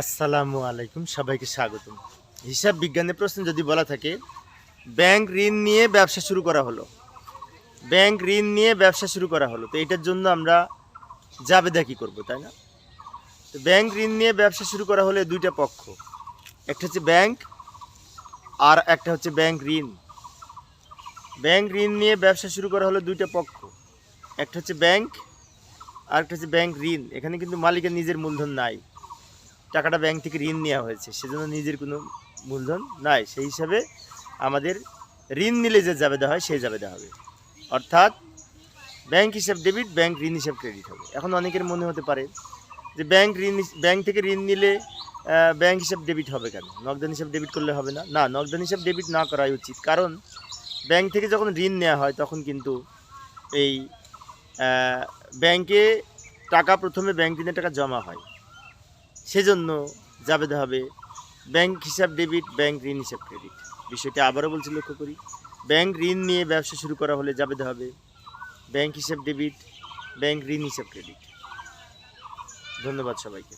আসসালামু আলাইকুম, সবাইকে স্বাগতম। হিসাব বিজ্ঞানের প্রশ্ন যদি বলা থাকে, ব্যাংক ঋণ নিয়ে ব্যবসা শুরু করা হলো। ব্যাংক ঋণ নিয়ে ব্যবসা শুরু করা হলো, তো এটার জন্য আমরা জাবেদা কি করব, তাই না? তো ব্যাংক ঋণ নিয়ে ব্যবসা শুরু করা হলে দুইটা পক্ষ। একটা হচ্ছে ব্যাংক, আর একটা হচ্ছে ব্যাংক ঋণ। ব্যাংক ঋণ নিয়ে ব্যবসা শুরু করা হলো দুইটা পক্ষ। একটা হচ্ছে ব্যাংক, আর একটা হচ্ছে ব্যাংক ঋণ। এখানে কিন্তু মালিকের নিজের মূলধন নাই। টাকাটা ব্যাংক থেকে ঋণ নেওয়া হয়েছে। সেজন্য নিজের কোনো মূলধন নাই। সেই হিসাবে আমাদের ঋণ নিলে যে জাবেদা হয়, সেই জাবেদা হবে। অর্থাৎ ব্যাংক হিসাব ডেবিট ব্যাংক ঋণ হিসাব ক্রেডিট হবে। এখন অনেকের মনে হতে পারে যে ব্যাংক ঋণ ব্যাংক থেকে ঋণ নিলে ব্যাংক হিসাব ডেবিট হবে কেন? নগদান হিসাব ডেবিট করলে হবে না? না, নগদান হিসাব ডেবিট না করাই উচিত। কারণ ব্যাংক থেকে যখন ঋণ নেওয়া হয়, তখন কিন্তু এই ব্যাংকে টাকা প্রথমে ব্যাংক ঋণের টাকা জমা হয়। সেজন্য জাবেদা হবে ব্যাংক হিসাব ডেবিট, ব্যাংক ঋণ হিসাব ক্রেডিট। বিষয়টি আবারও বলছি লক্ষ্য করি। ব্যাংক ঋণ নিয়ে ব্যবসা শুরু করা হলে যাবে হবে ব্যাংক হিসাব ডেবিট, ব্যাংক ঋণ হিসাব ক্রেডিট। ধন্যবাদ সবাইকে।